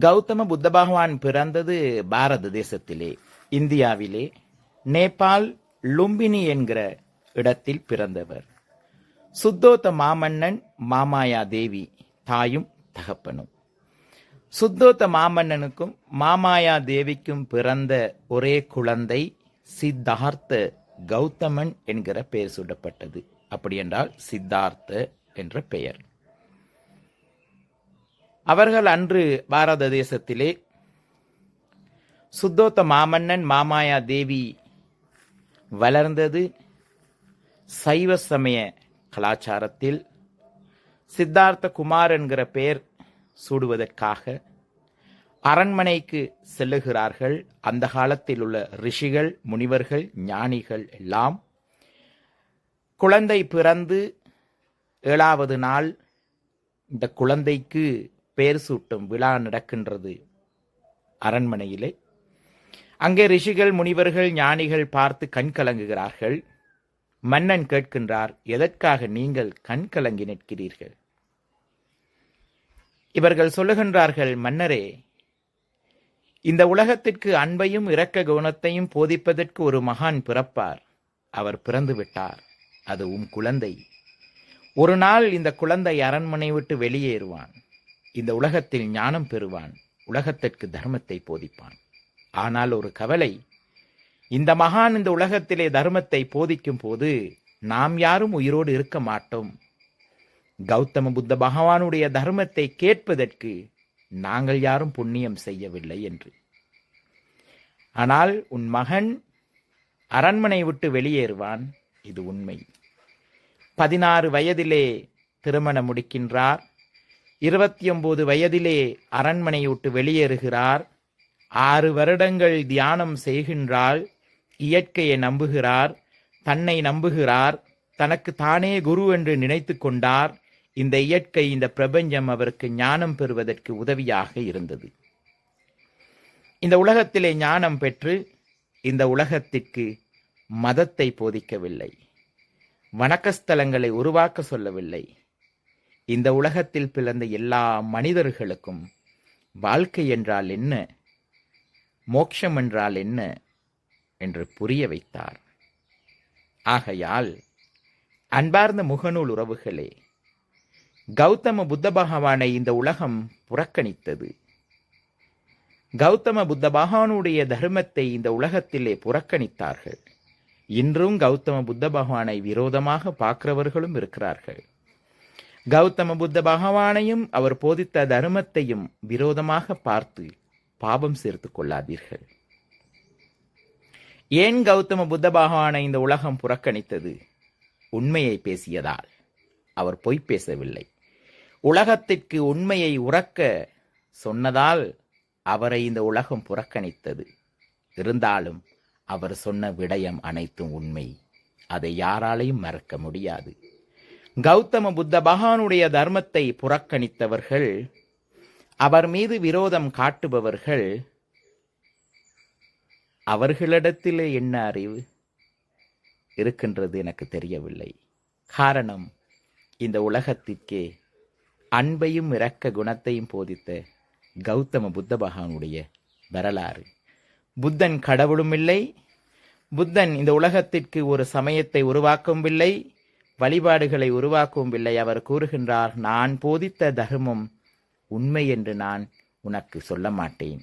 கௌதம புத்த பகவான் பிறந்தது பாரத தேசத்திலே இந்தியாவிலே. நேபாள் லும்பினி என்கிற இடத்தில் பிறந்தவர். சுத்தோத்த மாமன்னன் மாமாயா தேவி தாயும் தகப்பனும். சுத்தோத்த மாமன்னனுக்கும் மாமாயா தேவிக்கும் பிறந்த ஒரே குழந்தை சித்தார்த்த கௌதமன் என்கிற பெயர் சூட்டப்பட்டது. அப்படி என்றால் சித்தார்த்த என்ற பெயர். அவர்கள் அன்று பாரத தேசத்திலே சுத்தோத்த மாமன்னன் மாமாயா தேவி வளர்ந்தது சைவ சமய கலாச்சாரத்தில் சித்தார்த்த குமார் என்கிற பெயர் சூடுவதற்காக அரண்மனைக்கு செல்லுகிறார்கள். அந்த காலத்தில் உள்ள ரிஷிகள் முனிவர்கள் ஞானிகள் எல்லாம் குழந்தை பிறந்து ஏழாவது நாள் இந்த குழந்தைக்கு பெயர் சூட்டும் விழா நடக்கின்றது அரண்மனையிலே. அங்கே ரிஷிகள் முனிவர்கள் ஞானிகள் பார்த்து கண் கலங்குகிறார்கள். மன்னன் கேட்கின்றார் எதற்காக நீங்கள் கண் கலங்கி நிற்கிறீர்கள்? இவர்கள் சொல்லுகின்றார்கள் மன்னரே இந்த உலகத்திற்கு அன்பையும் இரக்க குணத்தையும் போதிப்பதற்கு ஒரு மகான் பிறப்பார். அவர் பிறந்து விட்டார். அது உம் குழந்தை. ஒரு நாள் இந்த குழந்தை அரண்மனை விட்டு வெளியேறுவான். இந்த உலகத்தில் ஞானம் பெறுவான் உலகத்திற்கு தர்மத்தை போதிப்பான். ஆனால் ஒரு கவலை இந்த மகான் இந்த உலகத்திலே தர்மத்தை போதிக்கும் போது நாம் யாரும் உயிரோடு இருக்க மாட்டோம். கௌதம புத்த பகவானுடைய தர்மத்தை கேட்பதற்கு நாங்கள் யாரும் புண்ணியம் செய்யவில்லை என்று. ஆனால் உன் மகன் அரண்மனை விட்டு வெளியேறுவான் இது உண்மை. பதினாறு வயதிலே திருமணம் முடிக்கின்றார். இருபத்தி ஒன்பது வயதிலே அரண்மனை விட்டு வெளியேறுகிறார். ஆறு வருடங்கள் தியானம் செய்கின்றாள். இயற்கையை நம்புகிறார். தன்னை நம்புகிறார். தனக்கு தானே குரு என்று நினைத்து கொண்டார். இந்த இயற்கை இந்த பிரபஞ்சம் அவருக்கு ஞானம் பெறுவதற்கு உதவியாக இருந்தது. இந்த உலகத்திலே ஞானம் பெற்று இந்த உலகத்திற்கு மதத்தை போதிக்கவில்லை. வணக்கஸ்தலங்களை உருவாக்க சொல்லவில்லை. இந்த உலகத்தில் பிறந்த எல்லா மனிதர்களுக்கும் வாழ்க்கை என்றால் என்ன? மோட்சம் என்றால் என்ன? என்று புரிய வைத்தார். ஆகையால் அன்பார்ந்த முகநூல் உறவுகளே கௌதம புத்த பகவானை இந்த உலகம் புறக்கணித்தது. கௌதம புத்த பகவானுடைய தர்மத்தை இந்த உலகத்திலே புறக்கணித்தார்கள். இன்றும் கௌதம புத்த பகவானை விரோதமாக பார்க்கிறவர்களும் இருக்கிறார்கள். கௌதம புத்த பகவானையும் அவர் போதித்த தர்மத்தையும் விரோதமாக பார்த்து பாபம் சேர்த்து கொள்ளாதீர்கள். ஏன் கௌதம புத்த பகவானை இந்த உலகம் புறக்கணித்தது? உண்மையை பேசியதால். அவர் பொய் பேசவில்லை. உலகத்திற்கு உண்மையை உறக்க சொன்னதால் அவரை இந்த உலகம் புறக்கணித்தது. இருந்தாலும் அவர் சொன்ன விடயம் அனைத்தும் உண்மை. அதை யாராலையும் மறக்க முடியாது. கௌதம புத்த பகவானுடைய தர்மத்தை புறக்கணித்தவர்கள் அவர் மீது விரோதம் காட்டுபவர்கள் அவர்களிடத்திலே என்ன அறிவு இருக்கின்றது எனக்கு தெரியவில்லை. காரணம் இந்த உலகத்திற்கே அன்பையும் இரக்க குணத்தையும் போதித்த கௌதம புத்த பகவானுடைய வரலாறு. புத்தன் கடவுளும் இல்லை புத்தன் இந்த உலகத்திற்கு ஒரு சமயத்தை உருவாக்கவும் இல்லை வழிபாடுகளை உருவாக்கவும் இல்லை அவர் கூறுகின்றார் நான் போதித்த தர்மம் உண்மை என்று நான் உனக்கு சொல்ல மாட்டேன்.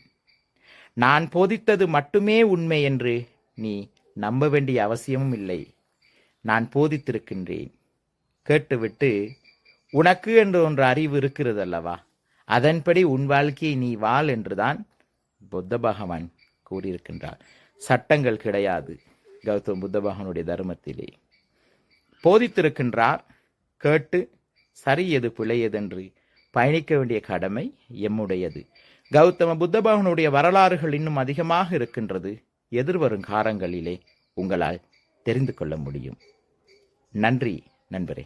நான் போதித்தது மட்டுமே உண்மை என்று நீ நம்ப வேண்டிய அவசியமும் இல்லை. நான் போதித்திருக்கின்றேன். கேட்டுவிட்டு உனக்கு என்று ஒன்று அறிவு இருக்கிறது அல்லவா அதன்படி உன் வாழ்க்கையை நீ வாழ் என்றுதான் புத்த பகவான் கூறியிருக்கின்றார். சட்டங்கள் கிடையாது கௌதம் புத்த பகவானுடைய தர்மத்திலே. போதித்திருக்கின்றார். கேட்டு சரி எது பிழை எதென்று பயணிக்க வேண்டிய கடமை எம்முடையது. கௌதம புத்தபவனுடைய வரலாறுகள் இன்னும் அதிகமாக இருக்கின்றது. எதிர்வரும் காலங்களிலே உங்களால் தெரிந்து கொள்ள முடியும். நன்றி நண்பரே.